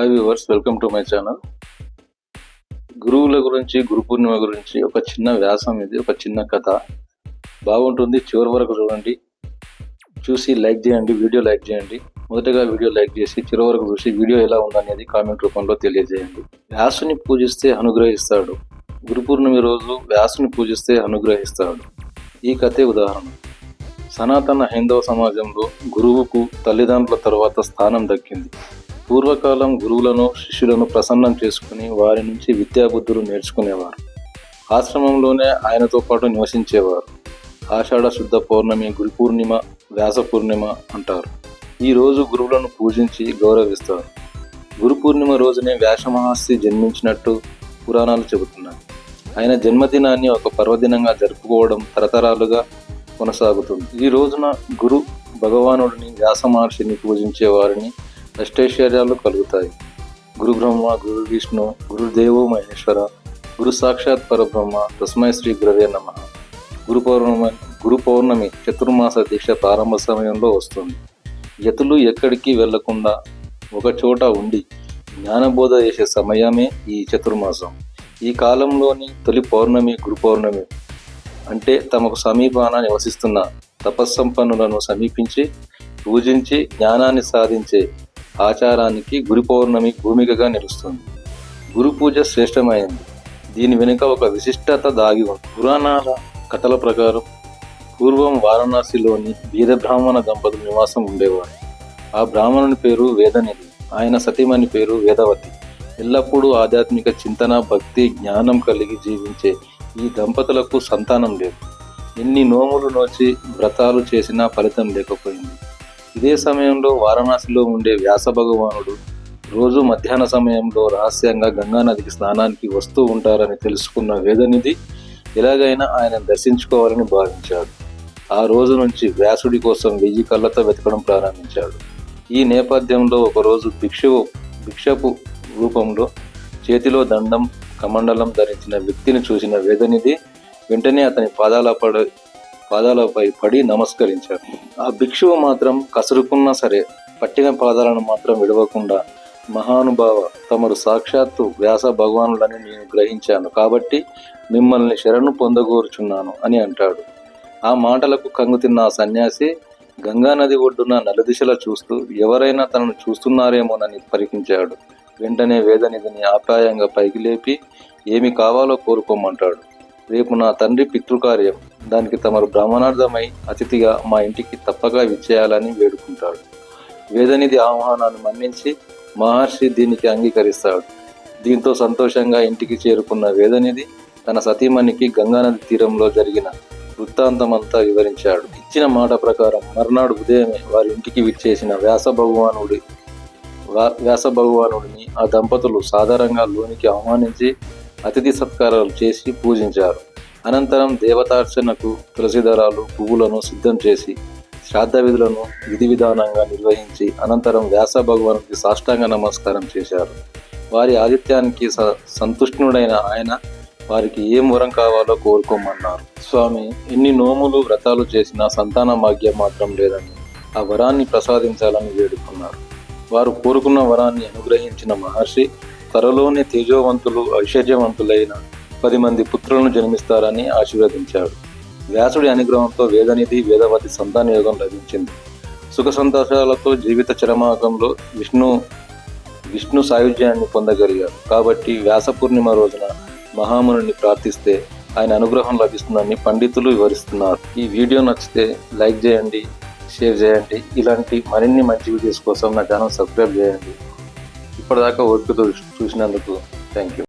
Hi viewers welcome to my channel గురువుల గురించి గురు పూర్ణిమ గురించి ఒక చిన్న వ్యాసం ఇది ఒక చిన్న కథ. బాగుంటుంది చివరి వరకు చూడండి. చూసి లైక్ చేయండి వీడియో లైక్ చేయండి. మొదటగా వీడియో లైక్ చేసి చివరి వరకు చూసి వీడియో ఎలా ఉందనేది కామెంట్ రూపంలో తెలియజేయండి. వ్యాసుని పూజిస్తే అనుగ్రహిస్తాడు. గురు పూర్ణిమ రోజు వ్యాసుని పూజిస్తే అనుగ్రహిస్తాడు. ఈ కథే ఉదాహరణ. సనాతన హైందవ సమాజంలో గురువుకు తల్లిదండ్రుల తర్వాత స్థానం దక్కింది. పూర్వకాలం గురువులను శిష్యులను ప్రసన్నం చేసుకుని వారి నుంచి విద్యాబుద్ధులు నేర్చుకునేవారు. ఆశ్రమంలోనే ఆయనతో పాటు నివసించేవారు. ఆషాఢ శుద్ధ పౌర్ణమి గురు పూర్ణిమ వ్యాస పూర్ణిమ అంటారు. ఈ రోజు గురువులను పూజించి గౌరవిస్తారు. గురు పూర్ణిమ రోజునే వ్యాసమహర్షి జన్మించినట్టు పురాణాలు చెబుతున్నాయి. ఆయన జన్మదినాన్ని ఒక పర్వదినంగా జరుపుకోవడం తరతరాలుగా కొనసాగుతుంది. ఈ రోజున గురు భగవానుడిని వ్యాస మహర్షిని పూజించే వారిని అష్టైశ్వర్యాలు కలుగుతాయి. గురు బ్రహ్మ గురు విష్ణు గురుదేవో మహేశ్వర గురు సాక్షాత్ పరబ్రహ్మ తస్మై శ్రీ గురవే నమ. గురు పౌర్ణమి గురు పౌర్ణమి చతుర్మాస దీక్ష ప్రారంభ సమయంలో వస్తుంది. యతులు ఎక్కడికి వెళ్ళకుండా ఒక చోట ఉండి జ్ఞానబోధ చేసే సమయమే ఈ చతుర్మాసం. ఈ కాలంలోని తొలి పౌర్ణమి గురు పౌర్ణమి అంటే తమకు సమీపాన నివసిస్తున్న తపస్సంపన్నులను సమీపించి పూజించి జ్ఞానాన్ని సాధించే ఆచారానికి గురు పౌర్ణమి భూమికగా నిలుస్తుంది. గురు పూజ శ్రేష్టమైంది. దీని వెనుక ఒక విశిష్టత దాగి ఉంది. పురాణాల కథల ప్రకారం పూర్వం వారణాసిలోని బీద బ్రాహ్మణ దంపతులు నివాసం ఉండేవారు ఆ బ్రాహ్మణుని పేరు వేదనిధి ఆయన సతీమణి పేరు వేదవతి. ఎల్లప్పుడూ ఆధ్యాత్మిక చింతన భక్తి జ్ఞానం కలిగి జీవించే ఈ దంపతులకు సంతానం లేదు. ఎన్ని నోములు నోచి వ్రతాలు చేసినా ఫలితం లేకపోయింది. ఇదే సమయంలో వారణాసిలో ఉండే వ్యాస భగవానుడు రోజు మధ్యాహ్న సమయంలో రహస్యంగా గంగానదికి స్నానానికి వస్తూ ఉంటారని తెలుసుకున్న వేదనిధి ఎలాగైనా ఆయన దర్శించుకోవాలని భావించాడు. ఆ రోజు నుంచి వ్యాసుడి కోసం వెయ్యి కళ్ళతో వెతకడం ప్రారంభించాడు. ఈ నేపథ్యంలో ఒకరోజు భిక్షువు భిక్షపు రూపంలో చేతిలో దండం కమండలం ధరించిన వ్యక్తిని చూసిన వేదనిధి వెంటనే అతని పాదాల పడ పాదాలపై పడి నమస్కరించాడు ఆ భిక్షువు మాత్రం కసురుకున్నా సరే పట్టిన పాదాలను మాత్రం విడవకుండా మహానుభావ తమరు సాక్షాత్తు వ్యాస భగవానులని నేను గ్రహించాను కాబట్టి మిమ్మల్ని శరణు పొందగోరుచున్నాను అని అంటాడు. ఆ మాటలకు కంగుతిన్న ఆ సన్యాసి గంగానది ఒడ్డున నలుదిశలా చూస్తూ ఎవరైనా తనను చూస్తున్నారేమోనని పరికించాడు. వెంటనే వేదనిధిని ఆప్యాయంగా పైకి లేపి ఏమి కావాలో కోరుకోమంటాడు. రేపు నా తండ్రి పితృకార్యం. దానికి తమరు బ్రాహ్మణార్థమై అతిథిగా మా ఇంటికి తప్పగా విచ్చేయాలని వేడుకుంటాడు. వేదనిధి ఆహ్వానాన్ని మన్నించి మహర్షి దీనికి అంగీకరిస్తాడు. దీంతో సంతోషంగా ఇంటికి చేరుకున్న వేదనిధి తన సతీమణికి గంగానది తీరంలో జరిగిన వృత్తాంతమంతా వివరించాడు. ఇచ్చిన మాట ప్రకారం మర్నాడు ఉదయమే వారి ఇంటికి విచ్చేసిన వ్యాస భగవానుడి వ్యాస భగవానుడిని ఆ దంపతులు సాధారణంగా లోనికి ఆహ్వానించి అతిథి సత్కారాలు చేసి పూజించారు. అనంతరం దేవతార్చనకు తులసిదళాలు పువ్వులను సిద్ధం చేసి శ్రాద్ధ విధులను విధి విధానంగా నిర్వహించి అనంతరం వ్యాస భగవానుకి సాష్టాంగ నమస్కారం చేశారు. వారి ఆదిత్యానికి స- సంతుష్టుడైన ఆయన వారికి ఏం వరం కావాలో కోరుకోమన్నారు. స్వామి ఎన్ని నోములు వ్రతాలు చేసినా సంతాన భాగ్యం మాత్రం లేదని ఆ వరాన్ని ప్రసాదించాలని వేడుకున్నారు. వారు కోరుకున్న వరాన్ని అనుగ్రహించిన మహర్షి త్వరలోనే తేజోవంతులు ఐశ్వర్యవంతులైన పది మంది పుత్రులను జన్మిస్తారని ఆశీర్వదించాడు. వ్యాసుడి అనుగ్రహంతో వేదనిధి వేదవతి సంతాన యోగం లభించింది. సుఖ సంతోషాలతో జీవిత చరమాగంలో విష్ణు విష్ణు సాయుధ్యాన్ని పొందగలిగారు కాబట్టి వ్యాస పూర్ణిమ రోజున మహాముని ప్రార్థిస్తే ఆయన అనుగ్రహం లభిస్తుందని పండితులు వివరిస్తున్నారు. ఈ వీడియో నచ్చితే లైక్ చేయండి షేర్ చేయండి. ఇలాంటి మరిన్ని మంచి వీడియోస్ కోసం నా ఛానల్ సబ్స్క్రైబ్ చేయండి. ఇప్పటిదాకా ఓపికతో చూసినందుకు థ్యాంక్ యూ